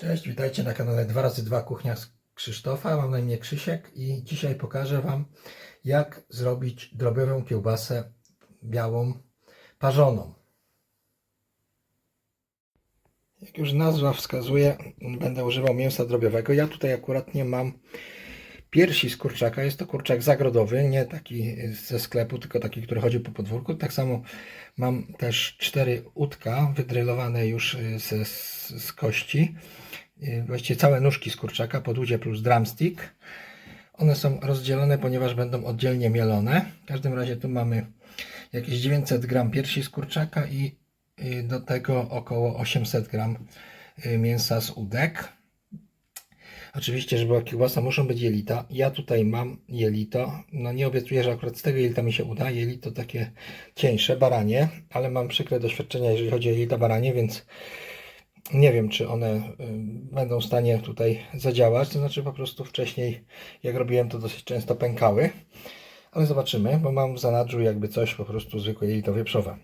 Cześć, witajcie na kanale 2x2 Kuchnia z Krzysztofa. Mam na imię Krzysiek i dzisiaj pokażę Wam, jak zrobić drobiową kiełbasę białą parzoną. Jak już nazwa wskazuje, będę używał mięsa drobiowego. Ja tutaj akurat nie mam piersi z kurczaka. Jest to kurczak zagrodowy, nie taki ze sklepu, tylko taki, który chodzi po podwórku. Tak samo mam też cztery udka wydrylowane już y, z, z, z kości. Y, Właściwie całe nóżki z kurczaka, podłudzie plus drumstick. One są rozdzielone, ponieważ będą oddzielnie mielone. W każdym razie tu mamy jakieś 900 gram piersi z kurczaka i y, do tego około 800 gram y, mięsa z udek. Oczywiście, żeby była kiełbasa, muszą być jelita. Ja tutaj mam jelito. No nie obiecuję, że akurat z tego jelita mi się uda. Jelito takie cieńsze, baranie, ale mam przykre doświadczenia, jeżeli chodzi o jelita baranie, więc nie wiem, czy one będą w stanie tutaj zadziałać. To znaczy po prostu wcześniej, jak robiłem, to dosyć często pękały. Ale zobaczymy, bo mam w zanadrzu jakby coś, po prostu zwykłe jelito wieprzowe.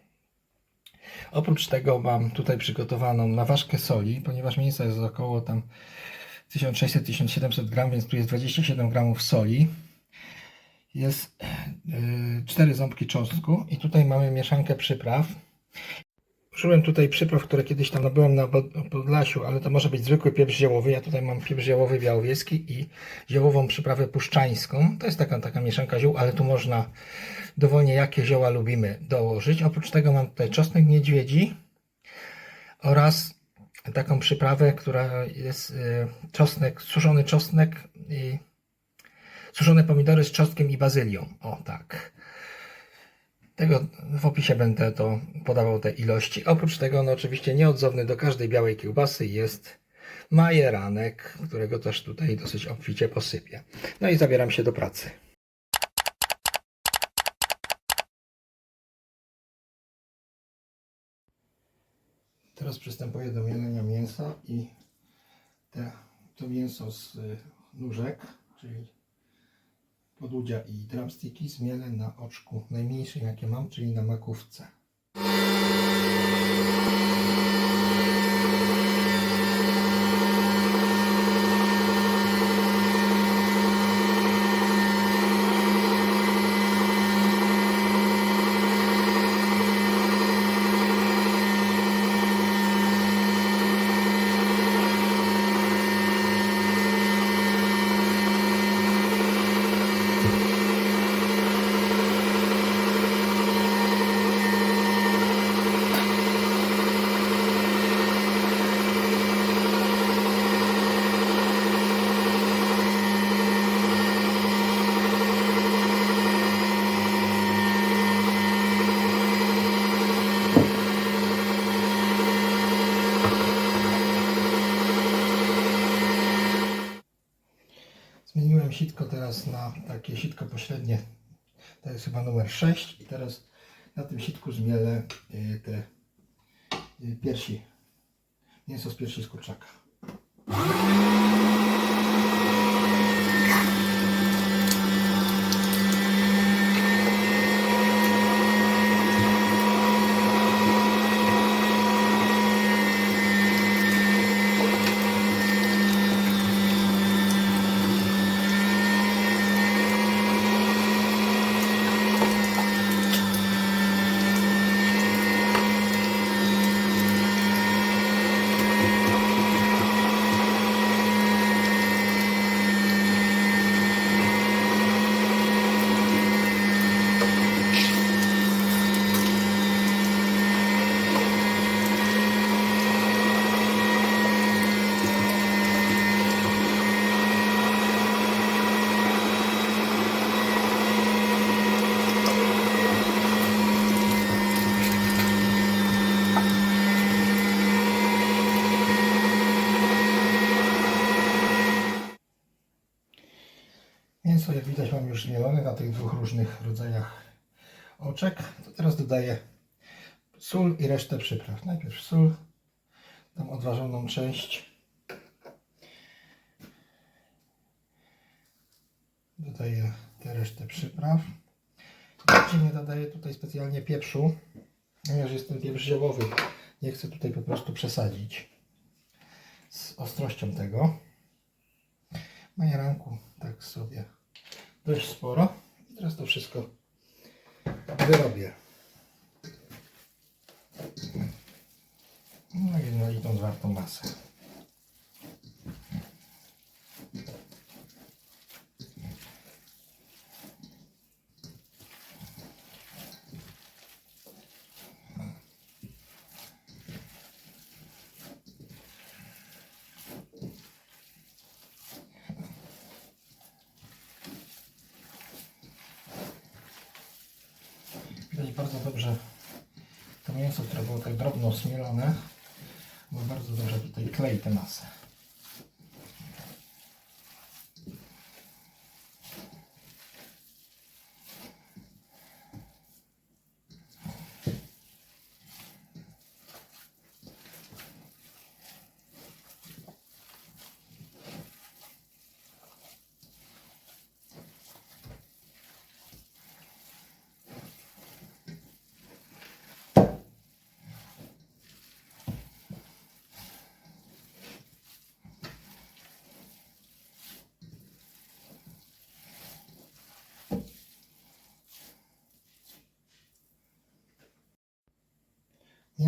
Oprócz tego mam tutaj przygotowaną naważkę soli, ponieważ mięsa jest około tam 1600-1700 gram, więc tu jest 27 gramów soli. Jest yy, 4 ząbki czosnku i tutaj mamy mieszankę przypraw. Użyłem tutaj przypraw, które kiedyś tam nabyłem na Pod- Podlasiu, ale to może być zwykły pieprz ziołowy. Ja tutaj mam pieprz ziołowy białowieski i ziołową przyprawę puszczańską. To jest taka, taka mieszanka ziół, ale tu można dowolnie jakie zioła lubimy dołożyć. Oprócz tego mam tutaj czosnek niedźwiedzi oraz taką przyprawę, która jest y, czosnek, suszony czosnek i suszone pomidory z czosnkiem i bazylią. O tak. Tego w opisie będę to podawał te ilości. Oprócz tego, no oczywiście nieodzowny do każdej białej kiełbasy jest majeranek, którego też tutaj dosyć obficie posypię. No i zabieram się do pracy. Teraz przystępuję do mielenia mięsa i te, to mięso z y, nóżek, czyli podłudzia i drumsticki zmielę na oczku najmniejszym jakie mam, czyli na makówce. Zmieniłem sitko teraz na takie sitko pośrednie. To jest chyba numer 6 i teraz na tym sitku zmielę y, te y, piersi. Mięso z piersi z kurczaka. Mięso, jak zmielone na tych dwóch różnych rodzajach oczek. To teraz dodaję sól i resztę przypraw. Najpierw sól, tam odważoną część. Dodaję tę resztę przypraw. Oczywiście nie dodaję tutaj specjalnie pieprzu, ponieważ jest ten pieprz ziołowy. Nie chcę tutaj po prostu przesadzić. z ostrością tego. Majeranku tak sobie dość sporo. Teraz to wszystko wyrobię. No i jednolitą zwartą masę. Widać dobrze to mięso, które było tak drobno smielone, bo bardzo dobrze tutaj klei tę masę.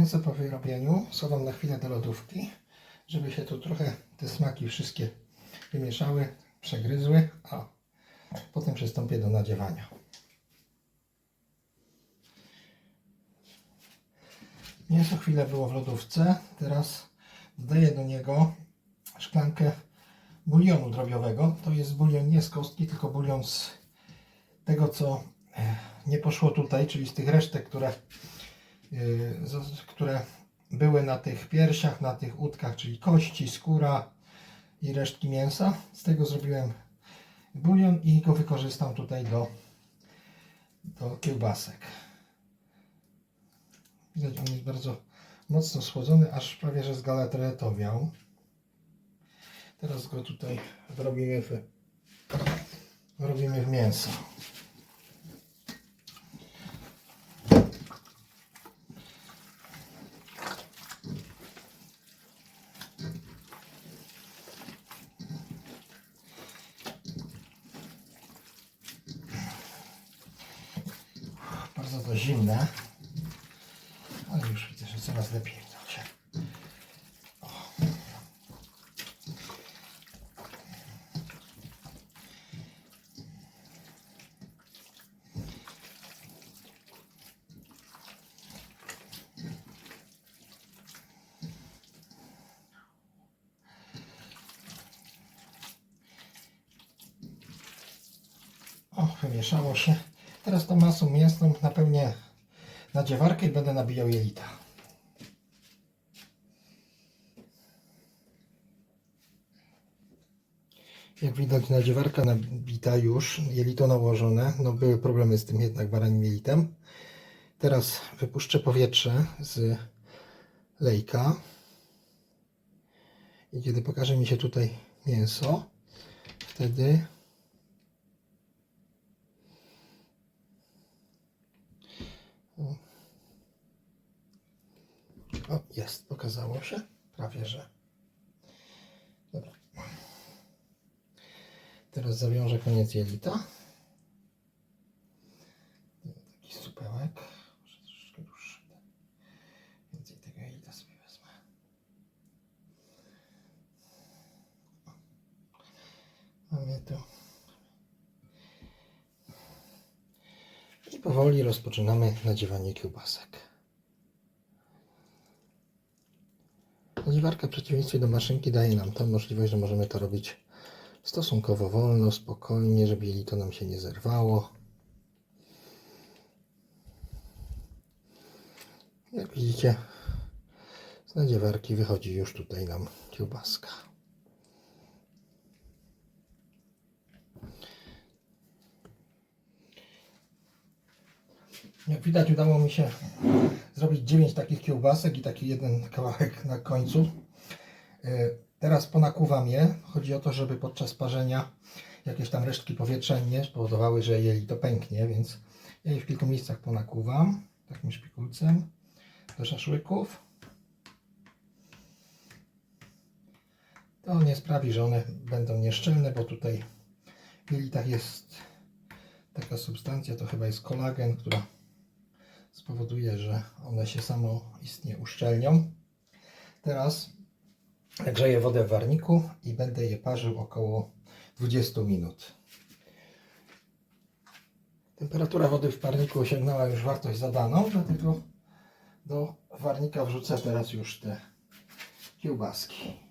Po wyrobieniu schowam na chwilę do lodówki, żeby się tu trochę te smaki wszystkie wymieszały, przegryzły, a potem przystąpię do nadziewania. Mięso chwilę było w lodówce, teraz dodaję do niego szklankę bulionu drobiowego. To jest bulion nie z kostki, tylko bulion z tego, co e, nie poszło tutaj, czyli z tych resztek, które które były na tych piersiach, na tych udkach, czyli kości, skóra i resztki mięsa. Z tego zrobiłem bulion i go wykorzystam tutaj do, do kiełbasek. Widać, on jest bardzo mocno schłodzony, aż prawie że zgalateretowiał. Teraz go tutaj robimy w, robimy w mięso. Bardzo to zimne, ale już widzę, że coraz lepiej się. O. O, wymieszało się. Teraz tą masą mięsną napełnię nadziewarkę i będę nabijał jelita. Jak widać nadziewarka nabita już, jelito nałożone. No były problemy z tym jednak baranim jelitem. Teraz wypuszczę powietrze z lejka. I kiedy pokaże mi się tutaj mięso, wtedy O, jest, pokazało się. Prawie, że. Dobra. Teraz zawiążę koniec jelita. Taki supełek. Może troszeczkę dłuższy. Więcej tego jelita sobie wezmę. Mamy tu. I powoli rozpoczynamy nadziewanie kiełbasek. Nadziewarka w przeciwieństwie do maszynki daje nam tą możliwość, że możemy to robić stosunkowo wolno, spokojnie, żeby jelito nam się nie zerwało. Jak widzicie, z nadziewarki wychodzi już tutaj nam kiełbaska. Jak widać udało mi się zrobić 9 takich kiełbasek i taki jeden kawałek na końcu. Y, Teraz ponakuwam je. Chodzi o to, żeby podczas parzenia jakieś tam resztki powietrza nie spowodowały, że jelito pęknie, więc ja je w kilku miejscach ponakuwam takim szpikulcem do szaszłyków. To nie sprawi, że one będą nieszczelne, bo tutaj w jelitach jest taka substancja, to chyba jest kolagen, która spowoduje, że one się samoistnie uszczelnią. Teraz grzeję wodę w warniku i będę je parzył około 20 minut. Temperatura wody w parniku osiągnęła już wartość zadaną, dlatego do warnika wrzucę teraz już te kiełbaski.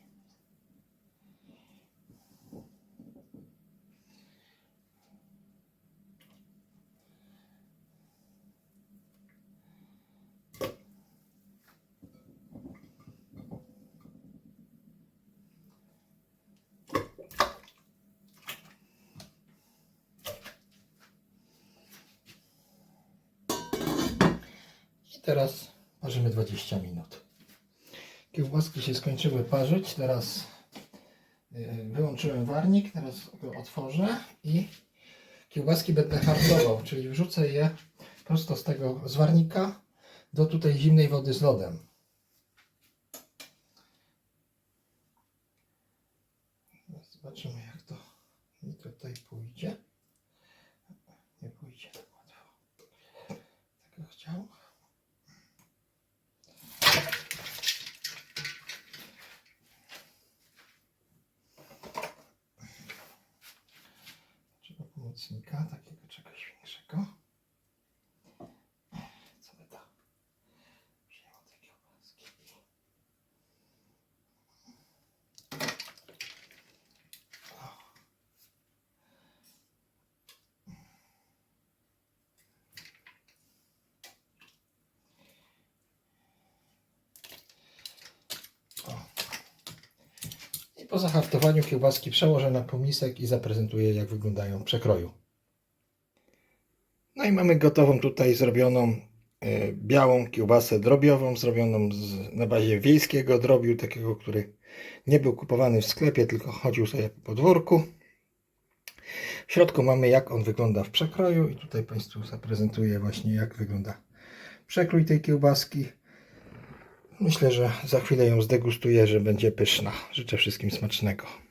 Teraz parzymy 20 minut. Kiełbaski się skończyły parzyć. Teraz y, wyłączyłem warnik. Teraz go otworzę i kiełbaski będę hartował, czyli wrzucę je prosto z tego z warnika do tutaj zimnej wody z lodem. Zobaczymy jak to mi tutaj pójdzie. Nie pójdzie tak łatwo. Tego chciał. Pomocnika, takiego czegoś większego. Co by to? Wzięło te kiełbaski. O. O. I po zahartowaniu kiełbaski przełożę na pomisek i zaprezentuję jak wyglądają przekroju. No i mamy gotową tutaj zrobioną e, białą kiełbasę drobiową, zrobioną z, na bazie wiejskiego drobiu, takiego, który nie był kupowany w sklepie, tylko chodził sobie po podwórku. W środku mamy jak on wygląda w przekroju i tutaj Państwu zaprezentuję właśnie jak wygląda przekrój tej kiełbaski. Myślę, że za chwilę ją zdegustuję, że będzie pyszna. Życzę wszystkim smacznego.